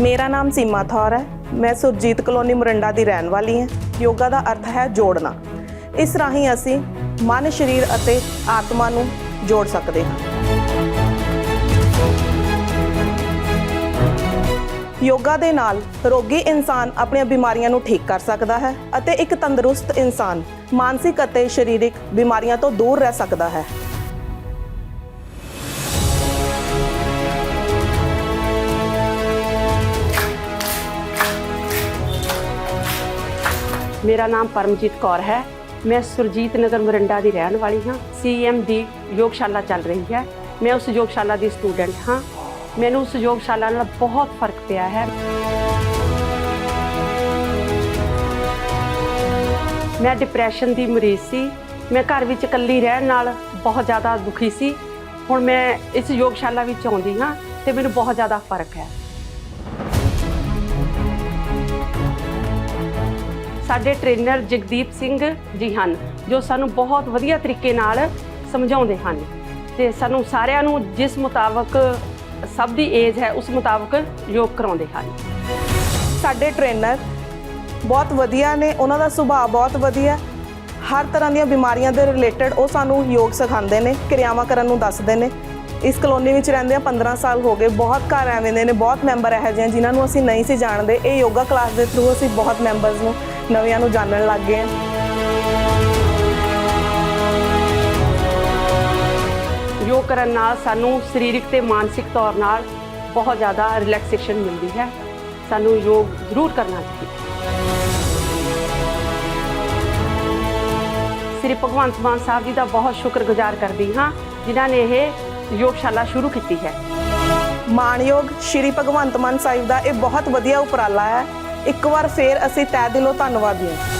ਮੇਰਾ ਨਾਮ ਸੀਮਾ ਥੌਰ ਹੈ। ਮੈਂ ਸੁਰਜੀਤ ਕਲੋਨੀ ਮੁਰੰਡਾ ਦੀ ਰਹਿਣ ਵਾਲੀ ਹਾਂ। ਯੋਗਾ ਦਾ ਅਰਥ ਹੈ ਜੋੜਨਾ। ਇਸ ਰਾਹੀਂ ਅਸੀਂ ਮਨ, ਸਰੀਰ ਅਤੇ ਆਤਮਾ ਨੂੰ ਜੋੜ ਸਕਦੇ ਹਾਂ। ਯੋਗਾ ਦੇ ਨਾਲ ਰੋਗੀ ਇਨਸਾਨ ਆਪਣੀਆਂ ਬਿਮਾਰੀਆਂ ਨੂੰ ਠੀਕ ਕਰ ਸਕਦਾ ਹੈ ਅਤੇ ਇੱਕ ਤੰਦਰੁਸਤ ਇਨਸਾਨ ਮਾਨਸਿਕ ਅਤੇ ਸਰੀਰਕ ਬਿਮਾਰੀਆਂ ਤੋਂ ਦੂਰ ਰਹਿ ਸਕਦਾ ਹੈ। ਮੇਰਾ ਨਾਮ ਪਰਮਜੀਤ ਕੌਰ ਹੈ। ਮੈਂ ਸੁਰਜੀਤ ਨਗਰ ਮਰਿੰਡਾ ਦੀ ਰਹਿਣ ਵਾਲੀ ਹਾਂ। ਸੀਐਮ ਦੀ ਯੋਗਸ਼ਾਲਾ ਚੱਲ ਰਹੀ ਹੈ। ਮੈਂ ਉਸ ਯੋਗਸ਼ਾਲਾ ਦੀ ਸਟੂਡੈਂਟ ਹਾਂ। ਮੈਨੂੰ ਉਸ ਯੋਗਸ਼ਾਲਾ ਨਾਲ ਬਹੁਤ ਫ਼ਰਕ ਪਿਆ ਹੈ। ਮੈਂ ਡਿਪਰੈਸ਼ਨ ਦੀ ਮਰੀਜ਼ ਸੀ। ਮੈਂ ਘਰ ਵਿੱਚ ਇਕੱਲੀ ਰਹਿਣ ਨਾਲ ਬਹੁਤ ਜ਼ਿਆਦਾ ਦੁਖੀ ਸੀ। ਹੁਣ ਮੈਂ ਇਸ ਯੋਗਸ਼ਾਲਾ ਵਿੱਚ ਆਉਂਦੀ ਹਾਂ ਤੇ ਮੈਨੂੰ ਬਹੁਤ ਜ਼ਿਆਦਾ ਫ਼ਰਕ ਹੈ। ਸਾਡੇ ਟ੍ਰੇਨਰ ਜਗਦੀਪ ਸਿੰਘ ਜੀ ਹਨ, ਜੋ ਸਾਨੂੰ ਬਹੁਤ ਵਧੀਆ ਤਰੀਕੇ ਨਾਲ ਸਮਝਾਉਂਦੇ ਹਨ ਤੇ ਸਾਨੂੰ ਸਾਰਿਆਂ ਨੂੰ ਜਿਸ ਮੁਤਾਬਕ ਸਭ ਦੀ ਏਜ ਹੈ, ਉਸ ਮੁਤਾਬਕ ਯੋਗ ਕਰਾਉਂਦੇ ਹਨ। ਸਾਡੇ ਟ੍ਰੇਨਰ ਬਹੁਤ ਵਧੀਆ ਨੇ, ਉਹਨਾਂ ਦਾ ਸੁਭਾਅ ਬਹੁਤ ਵਧੀਆ ਹਰ ਤਰ੍ਹਾਂ ਦੀਆਂ ਬਿਮਾਰੀਆਂ ਦੇ ਰਿਲੇਟਡ ਉਹ ਸਾਨੂੰ ਯੋਗ ਸਿਖਾਉਂਦੇ ਨੇ, ਕਿਰਿਆਵਾਂ ਕਰਨ ਨੂੰ ਦੱਸਦੇ ਨੇ। ਇਸ ਕਲੋਨੀ ਵਿੱਚ ਰਹਿੰਦੇ ਆ 15 ਸਾਲ ਹੋ ਗਏ, ਬਹੁਤ ਘਰ ਐਵੇਂ ਦੇ ਨੇ, ਬਹੁਤ ਮੈਂਬਰ ਇਹੋ ਜਿਹੇ ਜਿਨ੍ਹਾਂ ਨੂੰ ਅਸੀਂ ਨਹੀਂ ਸੀ ਜਾਣਦੇ। ਇਹ ਯੋਗਾ ਕਲਾਸ ਦੇ ਥਰੂ ਅਸੀਂ ਬਹੁਤ ਮੈਂਬਰਸ ਨੂੰ ਨਵਿਆਂ ਨੂੰ ਜਾਣਨ ਲੱਗ ਗਏ। ਯੋਗ ਕਰਨ ਨਾਲ ਸਾਨੂੰ ਸਰੀਰਕ ਤੇ ਮਾਨਸਿਕ ਤੌਰ ਨਾਲ ਬਹੁਤ ਜ਼ਿਆਦਾ ਰਿਲੈਕਸੇਸ਼ਨ ਮਿਲਦੀ ਹੈ। ਸਾਨੂੰ ਯੋਗ ਜ਼ਰੂਰ ਕਰਨਾ ਚਾਹੀਦਾ ਸ੍ਰੀ ਭਗਵੰਤ ਮਾਨ ਸਾਹਿਬ ਜੀ ਦਾ ਬਹੁਤ ਸ਼ੁਕਰਗੁਜ਼ਾਰ ਕਰਦੀ ਹਾਂ, ਜਿਨ੍ਹਾਂ ਨੇ ਇਹ ਯੋਗਸ਼ਾਲਾ ਸ਼ੁਰੂ ਕੀਤੀ ਹੈ। ਮਾਣਯੋਗ ਸ਼੍ਰੀ ਭਗਵੰਤ ਮਾਨ ਸਾਹਿਬ ਦਾ ਇਹ ਬਹੁਤ ਵਧੀਆ ਉਪਰਾਲਾ ਹੈ। ਇੱਕ ਵਾਰ ਫੇਰ ਅਸੀਂ ਤਹਿ ਦਿਲੋਂ ਧੰਨਵਾਦੀ ਹਾਂ।